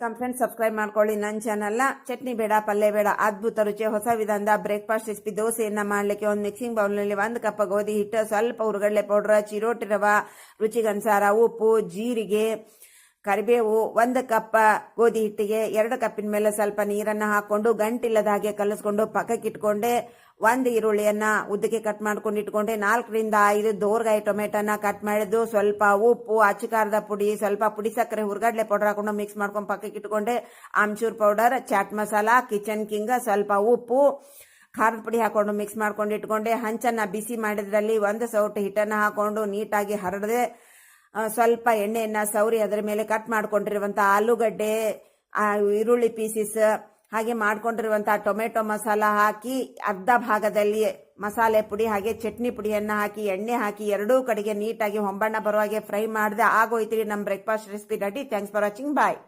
Welcome friends subscribe ಮಾಡ್ಕೊಳ್ಳಿ ನನ್ನ ಚಾನಲ್ನ ಚಟ್ನಿ ಬೇಡ, ಪಲ್ಯ ಬೇಡ, ಅದ್ಭುತ ರುಚಿ, ಹೊಸ ವಿಧಾನದ ಬ್ರೇಕ್ಫಾಸ್ಟ್ ರೆಸಿಪಿ ದೋಸೆಯನ್ನು ಮಾಡಲಿಕ್ಕೆ ಒಂದು ಮಿಕ್ಸಿಂಗ್ ಬೌಲ್ನಲ್ಲಿ ಒಂದು ಕಪ್ ಗೋಧಿ ಹಿಟ್ಟು, ಸ್ವಲ್ಪ ಹುರುಗಡ್ಲೆ ಪೌಡ್ರ್ ಚಿರೋಟಿ ರವ, ರುಚಿಗನುಸಾರ ಉಪ್ಪು, ಜೀರಿಗೆ ಕರಿಬೇವು ಒಂದು ಕಪ್ಪ ಗೋಧಿ ಹಿಟ್ಟಿಗೆ ಎರಡು ಕಪ್ಪಿನ ಮೇಲೆ ಸ್ವಲ್ಪ ನೀರನ್ನು ಹಾಕೊಂಡು ಗಂಟಿಲ್ಲದ ಹಾಗೆ ಕಲಸ್ಕೊಂಡು ಪಕ್ಕಕ್ಕೆ ಇಟ್ಕೊಂಡೆ. ಒಂದು ಈರುಳ್ಳಿಯನ್ನ ಉದ್ದಕ್ಕೆ ಕಟ್ ಮಾಡ್ಕೊಂಡು ಇಟ್ಕೊಂಡೆ. ನಾಲ್ಕರಿಂದ ಐದು ದೋರ್ಗಾಯಿ ಟೊಮೆಟೊನ ಕಟ್ ಮಾಡಿದ್ದು ಸ್ವಲ್ಪ ಉಪ್ಪು, ಅಚ್ಚಕಾರದ ಪುಡಿ, ಸ್ವಲ್ಪ ಪುಡಿ ಸಕ್ಕರೆ, ಹುರ್ಗಡ್ಲೆ ಪೌಡರ್ ಹಾಕೊಂಡು ಮಿಕ್ಸ್ ಮಾಡ್ಕೊಂಡು ಪಕ್ಕಕ್ಕೆ ಇಟ್ಕೊಂಡೆ. Amchur powder chaat masala, kitchen king, ಸ್ವಲ್ಪ ಉಪ್ಪು, ಖಾರದ ಪುಡಿ ಹಾಕೊಂಡು ಮಿಕ್ಸ್ ಮಾಡ್ಕೊಂಡು ಇಟ್ಕೊಂಡೆ. ಹಂಚನ್ನ ಬಿಸಿ ಮಾಡಿದ್ರಲ್ಲಿ ಒಂದು ಸೌಟು ಹಿಟ್ಟನ್ನು ಹಾಕೊಂಡು ನೀಟಾಗಿ ಹರಡದೆ ಸ್ವಲ್ಪ ಎಣ್ಣೆಯನ್ನ ಸೌರಿ ಅದರ ಮೇಲೆ ಕಟ್ ಮಾಡ್ಕೊಂಡಿರುವಂತ ಆಲೂಗಡ್ಡೆ ಈರುಳ್ಳಿ ಪೀಸಸ್ ಹಾಗೆ ಮಾಡ್ಕೊಂಡಿರುವಂತ ಟೊಮೆಟೊ ಮಸಾಲ ಹಾಕಿ ಅರ್ಧ ಭಾಗದಲ್ಲಿ ಮಸಾಲೆ ಪುಡಿ, ಹಾಗೆ ಚಟ್ನಿ ಪುಡಿಯನ್ನ ಹಾಕಿ, ಎಣ್ಣೆ ಹಾಕಿ, ಎರಡೂ ಕಡೆಗೆ ನೀಟಾಗಿ ಹೊಂಬಣ್ಣ ಬರುವ ಹಾಗೆ ಫ್ರೈ ಮಾಡಿದೆ ಆಗೋಯ್ತಿರಿ ನಮ್ಮ breakfast recipe ready thanks for watching bye